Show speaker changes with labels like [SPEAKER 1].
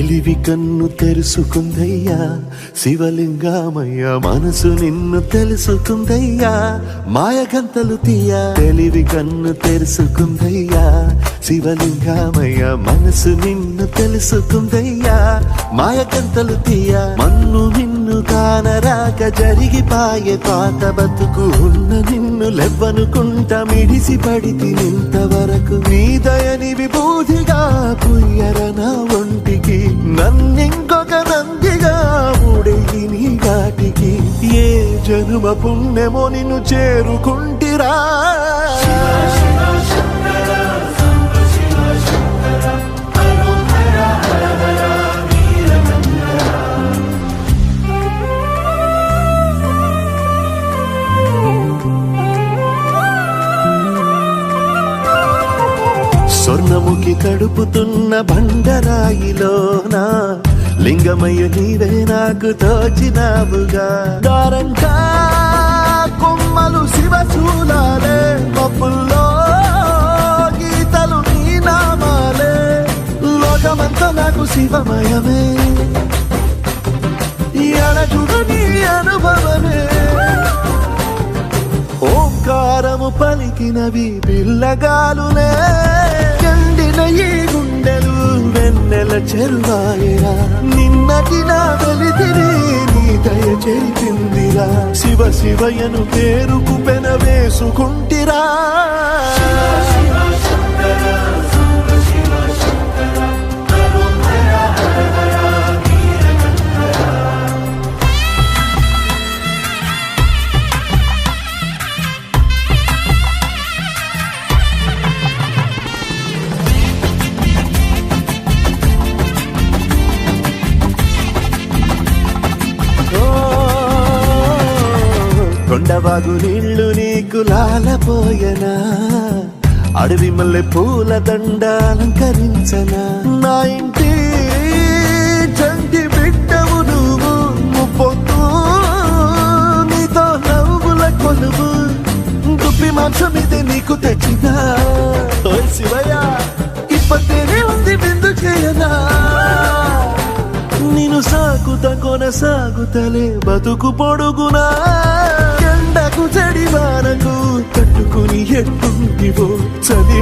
[SPEAKER 1] తెలివి కన్ను తెరుసుకుందయ్యా శివలింగామయ్యా మనసు నిన్ను తెలుసుకుందయ్యా మాయగంతలు తీయ తెలివి కన్ను తెరుసుకుందయ్యా శివలింగామయ్యా మనసు నిన్ను తెలుసుకుందయ్యా మాయగంతలు తీయ మన్ను నిన్ను కానరా కానరాక జరిగిపాయే పాత బతుకు ఉన్న నిన్ను లెవ్వనుకుంటా మిడిసి పడితి నింతవరకు. నీ దయని విభూతిగా పుయ్యర నా ఒంటికి. నన్నింకొక నందిగా ఉడేయి నీ ఘాటికి ఏ జనుమ పుణ్యమో నిన్ను చేరుకుంటిరా. స్వర్ణముఖి కడుపుతున్న బండరాయిలోన? లింగమయ్య నీవే నాకు తోచినావుగా. దారంకా కొమ్మలు శివశూలాలే మబ్బుల్లో గీతలు నీ నామాలే. లోకమంతా నాకు శివమయమే. ఎడచుడు నీ అనుభవమే. ఓంకారము పలికినవి పిల్లగాలులే. నెల్వాయిరా నిన్నటి నా వెలితిరి నీ దయ చెరిపిందిరా శివ శివయను పేరుకు పెన వేసుకుంటిరా. కొండవాగు నీళ్ళు నీకు లాలపోయనా? అడవి మల్లె పూల దండ అలంకరించనా? నా ఇంటి చంటి బిడ్డవు నువ్వు ముప్పొద్దు నీతో నవ్వుల కొలువు. దుప్పి మాంసం ఇది నీకు తెచ్చినా? ఓ శివయ్య ఇప్పటినే ఉంది బిందు చేయనా? నిన్ను సాగుత కొనసాగుతలే బతుకు పొడుగునా? ఎండకు చెడి వానకు తట్టుకుని ఎట్టుంటివో చలి